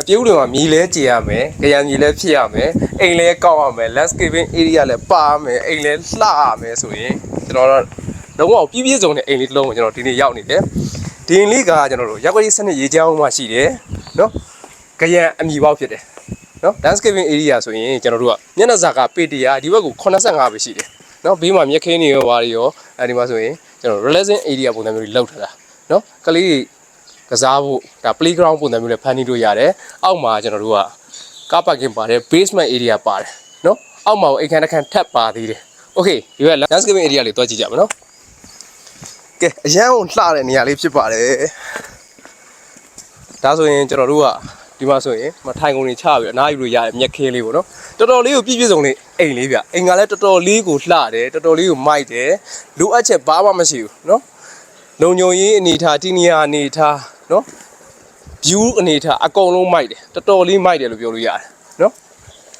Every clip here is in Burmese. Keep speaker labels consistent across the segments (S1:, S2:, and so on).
S1: အပြေးဦးတွေမှာမြည်လဲကြည်ရမယ်ကြရံမြည်လဲဖြစ်ရမယ်အိမ်လဲကောက်ရမယ် landscaping area လဲပါရမယ်အိမ်လဲလှရမယ်ဆိုရင်ကျွန်တော်တို့လုံးဝပြည့်ပြည့်စုံတဲ့အိမ်လေးတစ်လုံးကိုကျွန်တော်ဒီနေ့ရောက်နေတယ်ဒီအိမ်လေးကကျွန်တော်တို့ရက်ွက်ရေးစနစ်ရေးချောင်းမှာရှိတယ်နော်ကြရံအမြည်ပေါက်ဖြစ်တယ်နော် landscaping area ဆိုရင်ကျွန်တော်တို့ကမျက်နှာစာကပေတရာဒီဘက်ကို85ပဲရှိတယ်နော်ဘေးမှာမြက်ခင်းတွေရောဘာတွေရောအဲဒီမှာဆိုရင်ကျွန်တော် relaxing area ပုံစံမျိုးတွေလောက်ထားတာနော်ကလေးတွေ ကစားဖို့ဒါ playground ပုံစံမျိုးနဲ့ဖန်တီးလို့ရတယ်အောက်မှာကျွန်တော်တို့က car parking ပါတယ် basement area ပါတယ်နော်အောက်မှာအိမ်ခန်းတစ်ခန်းထပ်ပါသေးတယ် okay ဒီက landscaping area လေးတွားကြည့်ကြမယ်နော်ကဲအရန်ကိုလှတဲ့နေရာလေးဖြစ်ပါတယ်ဒါဆိုရင်ကျွန်တော်တို့ကဒီမှာဆိုရင်မထိုင်ကုန်နေချပြီးအနားယူလို့ရတယ်မြက်ခင်းလေးပေါ့နော်တော်တော်လေးကိုပြည့်ပြည့်စုံလေးအိမ်လေးဗျအိမ်ကလည်းတော်တော်လေးကိုလှတယ်တော်တော်လေးကိုမိုက်တယ်လိုအပ်ချက်ဘာမှမရှိဘူးနော်လုံညုံရေးအနေထားတိနီယာအနေထား နော် view အနေထားအကုန်လုံးမိုက်တယ်တော်တော်လေးမိုက်တယ်လို့ပြောလို့ရတယ်နော်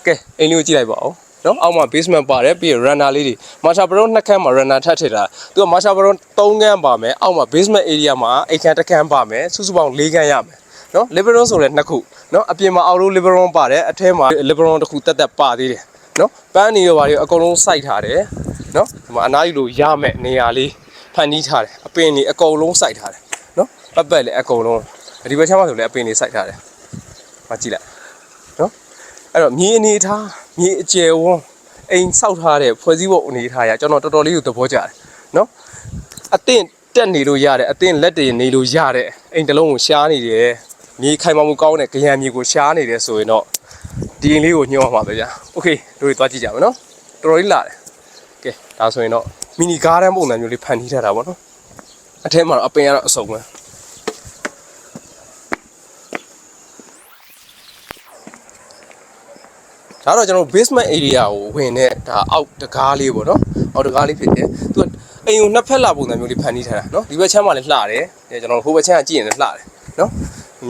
S1: ကဲအိမ်လေးကိုကြည့်လိုက်ပါဦးနော်အောက်မှာ basement ပါတယ်ပြီးရင် runner လေးတွေ Masha Pro နှစ်ခန်းမှာ runner ထပ်ထည့်တာသူက Masha Pro 3ခန်းပါမယ်အောက်မှာ basement area မှာအိမ်ခန်းတစ်ခန်းပါမယ်စုစုပေါင်း4ခန်းရမယ်နော် living room ဆိုလည်းနှစ်ခုနော်အပြင်မှာအောက်လို့ living room ပါတယ်အထဲမှာ living room တစ်ခုတက်တက်ပါသေးတယ်နော်ပန်းနေရောဘာတွေအကုန်လုံးစိုက်ထားတယ်နော်ဒီမှာအနားယူလို့ရမယ်နေရာလေးဖန်တီးထားတယ်အပင်တွေအကုန်လုံးစိုက်ထားတယ်နော် ပတ်ပတ်လည်းအကုန်လုံးဒီဘက်ချမ်းမှာဆိုလည်းအပင်တွေစိုက်ထားတယ်။မကြည့်လိုက်နော်။အဲ့တော့မြေအနေထားမြေအကျယ်ဝန်းအိမ်ဆောက်ထားတဲ့ဖွဲ့စည်းပုံအနေထားရကျွန်တော်တော်တော်လေးကိုသဘောကျတယ်နော်။အသင့်တက်နေလို့ရတယ်အသင့်လက်တွေနေလို့ရတဲ့အိမ်တစ်လုံးကိုရှားနေတယ်။မြေခိုင်မာမှုကောင်းတဲ့ကြံမြေကိုရှားနေတယ်ဆိုရင်တော့ဒီအိမ်လေးကိုညှို့မှာပဲဗျာ။ Okay တို့တွေသွားကြည့်ကြမယ်နော်။တော်တော်လေးလာတယ်။ကဲဒါဆိုရင်တော့မီနီဂါးဒန်ပုံစံမျိုးလေးဖန်တီးထားတာပေါ့နော်။အထဲမှာတော့အပင်ကတော့အစုံပဲ။ ဒါတော့ကျွန်တော်တို့ basement area ကိုဝင်တဲ့ဒါအောက်တကားလေးပေါ့နော်အောက်တကားလေးဖြစ်တယ်သူကအိမ်ကိုနှစ်ဖက်လာပုံစံမျိုးလေးဖန်တီးထားတာနော်ဒီဘက်ချမ်းမှာလည်းလှတယ်အဲကျွန်တော်တို့ဟိုဘက်ချမ်းကကြည့်ရင်လည်းလှတယ်နော်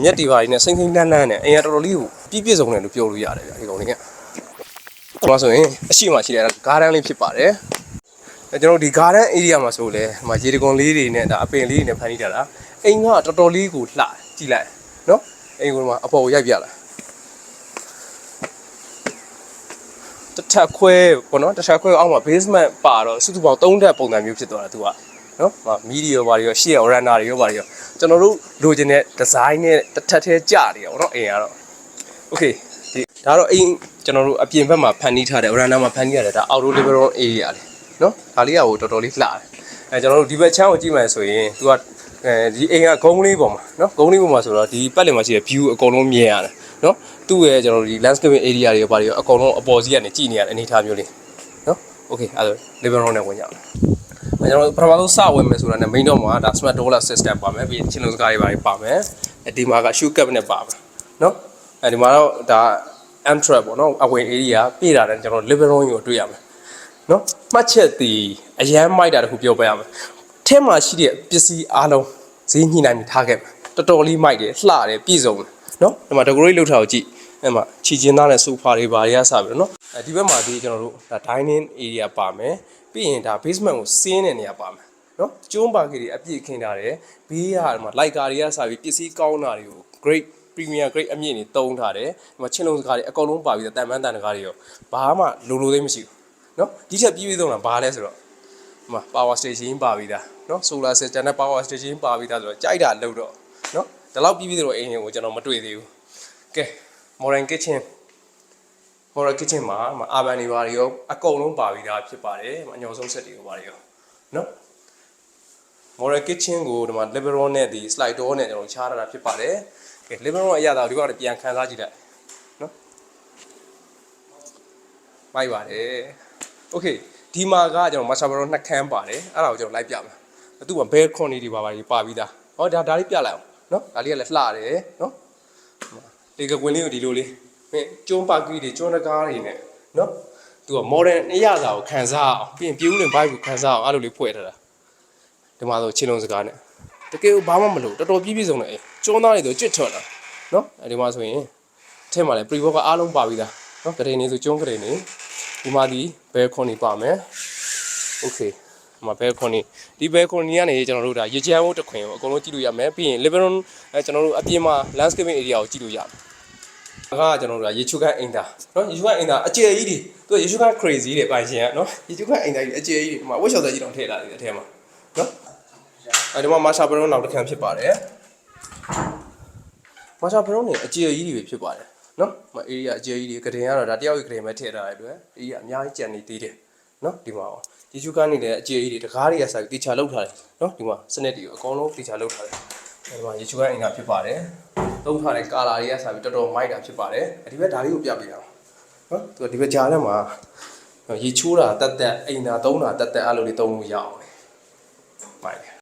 S1: မြက်တီပါကြီးနဲ့စိမ့်စိမ့်လန်းလန်းနဲ့အိမ်ကတော်တော်လေးကိုပြည့်ပြည့်စုံတယ်လို့ပြောလို့ရတယ်ဗျဒီကောင်လေးကဟိုမှာဆိုရင်အရှိမရှိတဲ့ဂါဒန်လေးဖြစ်ပါတယ်အဲကျွန်တော်တို့ဒီ garden area မှာဆိုလဲဒီမှာရေတကွန်လေးတွေနဲ့ဒါအပင်လေးတွေနဲ့ဖန်တီးထားတာအိမ်ကတော်တော်လေးကိုလှကြည့်လိုက်နော်အိမ်ကအပေါ်ကိုရိုက်ပြလာ တစ်ထပ်ခွဲပေါ့နော်တစ်ထပ်ခွဲအောက်မှာ basement ပါတော့စုစုပေါင်း၃ထပ်ပုံစံမျိုးဖြစ်သွားတာသူကနော်ဟာမီဒီရောဘာတွေရောရှေ့ရော runner တွေရောဘာတွေရောကျွန်တော်တို့လိုချင်တဲ့ design နဲ့တစ်ထပ်သေးကြတယ်ရောနော်အိမ်ကတော့ okay ဒီဒါတော့အိမ်ကျွန်တော်တို့အပြင်ဘက်မှာဖန်တီးထားတယ် runner မှာဖန်တီးရတယ်ဒါ outdoor living room area လေနော်ဒါလေးကဟိုတော်တော်လေးလှတယ်အဲကျွန်တော်တို့ဒီဘက်ချမ်းကိုကြည့်မှဆိုရင်သူကအဲဒီအိမ်ကဂုံးလေးပေါ်မှာနော်ဂုံးလေးပေါ်မှာဆိုတော့ဒီပတ်လည်မှာရှိတဲ့ view အကုန်လုံးမြင်ရတယ် နော်သူ့ရဲ့ကျွန်တော်တို့ဒီ landscaping area တွေဘာတွေရောအကုန်လုံးအပေါ်စီးကနေကြည့်နေရတဲ့အနေအထားမျိုးလေးနော် okay အဲဒါ living room နဲ့ဝင်ကြအောင်အဲကျွန်တော်ပထမဆုံးစဝင်မယ်ဆိုတာနဲ့ main တော့မှာဒါ smart door system ပါမယ်ပြီးချင်းလုံးစကားတွေပါပါမယ်အဲဒီမှာက shoe cabinet ပါမယ်နော်အဲဒီမှာတော့ဒါ entrance ပေါ့နော်အဝင် area ပြည့်တာတဲ့ကျွန်တော် living room ကိုတွေ့ရမယ်နော်မှတ်ချက်ဒီအရန်မိုက်တာတခုပြောပြရမယ်ထဲမှာရှိတဲ့ပစ္စည်းအားလုံးဈေးညှိနှိုင်းပြီးထားခဲ့မယ်တော်တော်လေးမိုက်တယ်လှတယ်ပြည့်စုံတယ် နော်ဒီမှာ decorate လုပ်ထားကိုကြည့်အဲ့မှာချီချင်းသားနဲ့ sofa တွေဘာတွေကစပြီးတော့နော်အဲဒီဘက်မှာဒီကျွန်တော်တို့ဒါ dining area ပါမယ်ပြီးရင်ဒါ basement ကိုဆင်းတဲ့နေရာပါမယ်နော်ကျုံးပါကလေးအပြည့်ခင်းထားတယ်ဘေးကဒီမှာလိုက်ကာတွေကစပြီးပစ္စည်းကောင်းတာတွေကို great premier grade အမြင့်နေတုံးထားတယ်ဒီမှာချင်းလုံးစကားတွေအကုန်လုံးပါပြီးတော့တန်ပန်းတန်တကားတွေရောဘာမှလိုလိုသေးမရှိဘူးနော်ဒီချက်ပြီးပြီးတော့ဘာလဲဆိုတော့ဒီမှာ power station ပါပြီးသားနော် solar system နဲ့ power station ပါပြီးသားဆိုတော့ကြိုက်တာလို့တော့နော် ဒီလောက်ပြီးပြီးတော့အိမ်ကိုကျွန်တော်မတွေ့သေးဘူးကဲ modern kitchen modern kitchen မှာအာဘန်တွေပါတွေရောအကုန်လုံးပါပြီးသားဖြစ်ပါတယ်အညော်ဆုံးဆက်တွေရောပါတွေရောနော် modern kitchen ကိုဒီမှာ living room နဲ့ဒီ slide door နဲ့ကျွန်တော်ချားထားတာဖြစ်ပါတယ်ကဲ living room အရသာကိုဒီကောင်ပြန်ခန်းစားကြည့်လိုက်နော်မိုက်ပါတယ် okay ဒီမှာကကျွန်တော် master bedroom နှစ်ခန်းပါတယ်အဲ့ဒါကိုကျွန်တော်လိုက်ပြမယ်သူက balcony တွေပါပါတွေပါပြီးသားဟောဒါဒါလေးပြလိုက်အောင် နော်ဒါလေးကလည်းလှတယ်နော်ဒီကကွင်းလေးကိုဒီလိုလေးမင်းကျုံးပါကီတွေကျုံးတကားတွေနဲ့နော်သူက modern အရသာကိုခံစားအောင်ပြီးရင်ပြူးလင် vibe ကိုခံစားအောင်အဲ့လိုလေးဖွဲ့ထားတာဒီမှာဆိုချင်းလုံးစကားနဲ့တကယ်ဘာမှမလို့တော်တော်ပြည့်ပြည့်စုံတယ်ကျွန်းသားတွေဆိုကြွတ်ထွက်လာနော်အဲဒီမှာဆိုရင်အထက်မှာလည်း pre-work အားလုံးပါပြီးသားနော်ဂရိနေဆိုကျွန်းဂရိနေဒီမှာဒီ balcony ပါမယ် okay ဒီမှာ balcony ဒီ balcony ကနေကျွန်တော်တို့ဒါရေချမ်းဝတ်တစ်ခွင်ကိုအကုန်လုံးကြည့်လို့ရမယ်ပြီးရင် living room အဲကျွန်တော်တို့အပြင်မှာ landscaping area ကိုကြည့်လို့ရမယ်ကကျွန်တော်တို့ကရေချူခန့်အင်တာနော်ရေချူခန့်အင်တာအကျယ်ကြီးတွေသူကရေချူခန့် crazy တွေပိုင်ရှင်ကနော်ရေချူခန့်အင်တာကြီးအကျယ်ကြီးတွေဒီမှာဝက်ရှော့သက်ကြီးတောင်ထည့်လာတယ်အထဲမှာနော်အဲဒီမှာမာရှာဘရုံးနောက်တစ်ခန်းဖြစ်ပါတယ်မာရှာဘရုံးနေအကျယ်ကြီးတွေဖြစ်ပါတယ်နော်မအေးရအကျယ်ကြီးတွေကတင်ကတော့ဒါတယောက်ရဲ့ကတင်ပဲထည့်ထားတဲ့အတွက်အေးရအများကြီးကြံနေသေးတယ်နော်ဒီမှာ ရောရေချူခန့်နေတဲ့အကျယ်ကြီးတွေတကားတွေကဆိုင်တေချာလောက်ထားတယ်နော်ဒီမှာစနစ်တွေအကုန်လုံးတေချာလောက်ထားတယ်အဲဒီမှာရေချူခန့်အင်တာဖြစ်ပါတယ်သုံးထားတဲ့ကာလာတွေကစားပြီးတော်တော်မိုက်တာဖြစ်ပါတယ်အဒီဘက်ဒါလေးကိုပြပြရအောင်နော်သူကဒီဘက်ကြားထဲမှာရေချိုးတာတက်တက်အိမ်သာသုံးတာတက်တက်အဲ့လိုလေးသုံးလို့ရအောင်လေမိုက်တယ်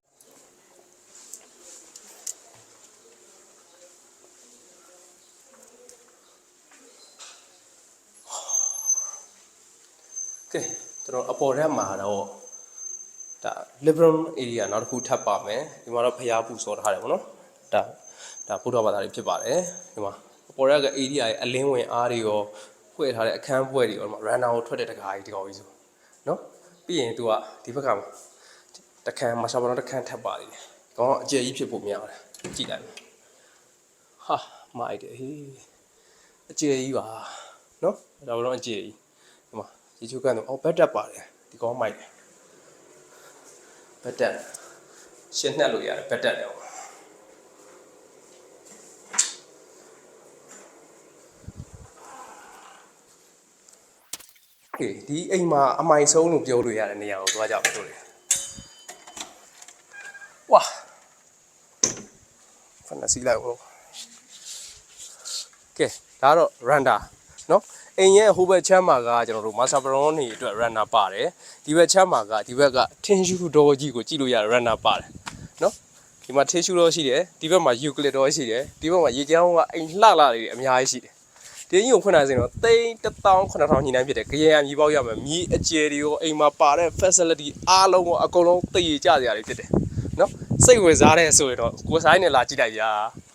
S1: ကဲ ကျွန်တော်အပေါ်ထဲမှာတော့ဒါ liberal area နောက်တစ်ခုထပ်ပါမယ်ဒီမှာတော့ဖျားပူစောထားတယ်ဗောနော်ဒါဒါဘုရားဘာသာတွေဖြစ်ပါတယ်ဒီမှာအပေါ်ရက area ရဲ့အလင်းဝင်အားတွေရောဖွဲ့ထားတဲ့အခန်းပွဲတွေရောဒီမှာ runner ကိုထွက်တဲ့တကားကြီးတကောင်ကြီးဆိုနော်ပြီးရင် तू ကဒီဘက်ကမှာတခန်းမရှာဘတော့တခန်းထပ်ပါလိမ့်မယ်ကောင်းအကျယ်ကြီးဖြစ်ဖို့များတယ်ကြည့်လိုက်မယ်ဟာမိုက်တယ်ဟေးအကျယ်ကြီးပါနော်ဒါဘတော့အကျယ်ကြီးဒီမှာ ရေချိုးကန်တော့အော်ဘက်တက်ပါတယ်ဒီကောင်းမိုက်တယ်ဘက်တက်ရှင်းနှက်လို့ရတယ်ဘက်တက်တယ်ကဲဒီအိမ်မှာအမိုင်ဆုံးလို့ပြောလို့ရတဲ့နေရာကိုသွားကြပါတို့လေဝါဖန်စီလိုက်ဟောကဲဒါတော့ရန်ဒါ နော်အိမ်ရဲ့ဟိုဘက်ချမ်းမှာကကျွန်တော်တို့ master baron တွေအတွက် runner ပါတယ်ဒီဘက်ချမ်းမှာကဒီဘက်ကထင်းရှူတော်ကြီးကိုကြည့်လို့ရ runner ပါတယ်နော်ဒီမှာထင်းရှူတော်ရှိတယ်ဒီဘက်မှာ euclid တော်ရှိတယ်ဒီဘက်မှာရေချမ်းကအိမ်လှလာတွေအများကြီးရှိတယ်တင်းကြီးကိုခွင့်နိုင်စင်တော့သိန်း18000ညီနိုင်ဖြစ်တယ်။ကြရေရမြေပေါက်ရမယ်။မြေအကျယ်တွေရောအိမ်မှာပါတဲ့ facility အားလုံးကိုအကုန်လုံးသိရကြစရာတွေဖြစ်တယ်။နော်စိတ်ဝင်စားတဲ့ဆိုရင်တော့ကိုယ်ဆိုင်နဲ့လာကြည့်လိုက်ကြ။